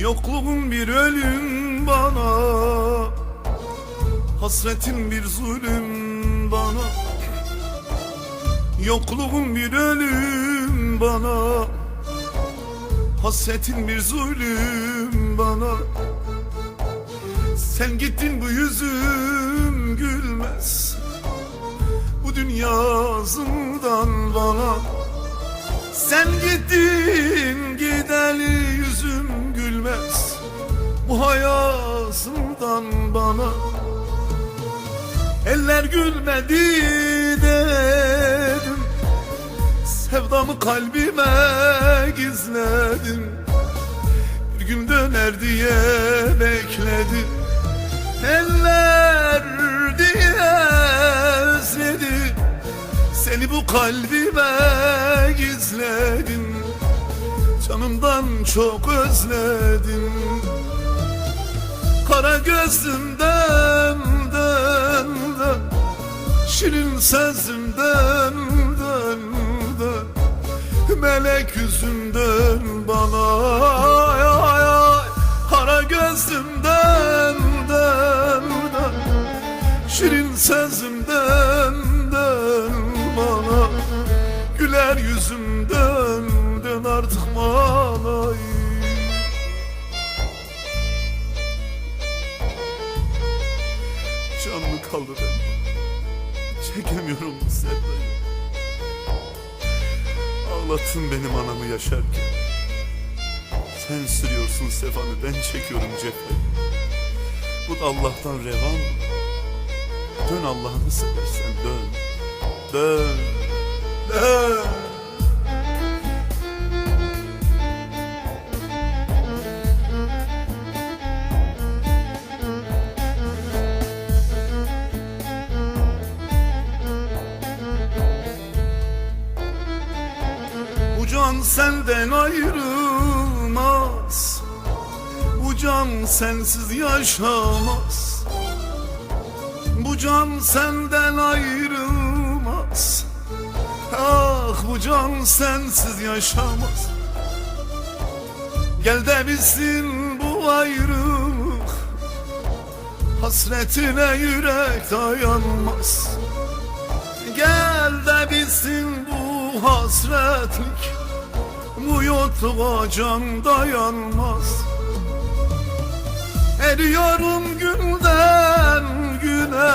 Yokluğun bir ölüm bana Hasretin bir zulüm bana. Yokluğun bir ölüm bana Hasretin bir zulüm bana. Sen gittin bu yüzüm gülmez Bu dünya bana. Sen gittin Bu hayatımdan bana. Eller gülmedi dedim. Sevdamı kalbime gizledim. Bir gün döner diye bekledim. Eller diye özledim Seni bu kalbime gizledim. Canımdan çok özledim gözümden dön dön Şirin sözümden dön dön Melek yüzünden bana ay ay Kara gözümden dön dön Şirin sözümden dön bana. Güler yüzümden dön artık bana kaldı ben Çekemiyorum bu sevdayı Ağlattın benim anamı yaşarken. Sen sürüyorsun sefanı ben çekiyorum cefayı Bu da Allah'tan reva mı? Dön Allah'ını seversen dön. Dön. Dön Bu can senden ayrılmaz. Bu can sensiz yaşamaz. Bu can senden ayrılmaz. Ah bu can sensiz yaşamaz. Gel de bilsin bu ayrılık. Hasretine yürek dayanmaz. Gel de bilsin hasretlik Bu yotluğa can dayanmaz. Eriyorum günden güne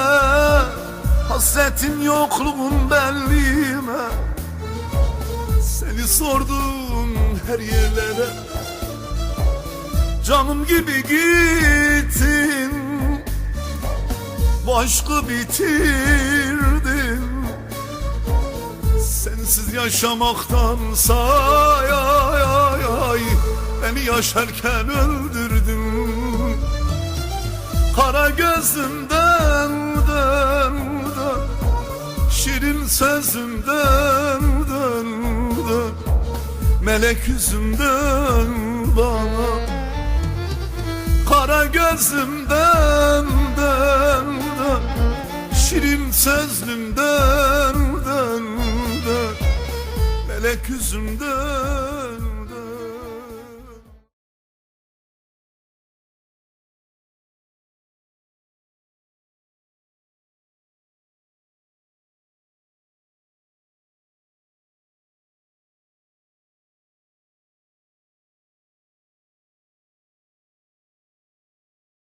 Hasretin yokluğun bellime. Seni sordum her yerlere Canım gibi gittin. Bu aşkı Sensiz yaşamaktansa ay ay ay Beni yaşarken öldürdün. Kara gözümden dön dön Şirin sözümden dön dön Melek yüzümden bana. Kara gözümden dön dön Şirin sözlümden Felek yüzümden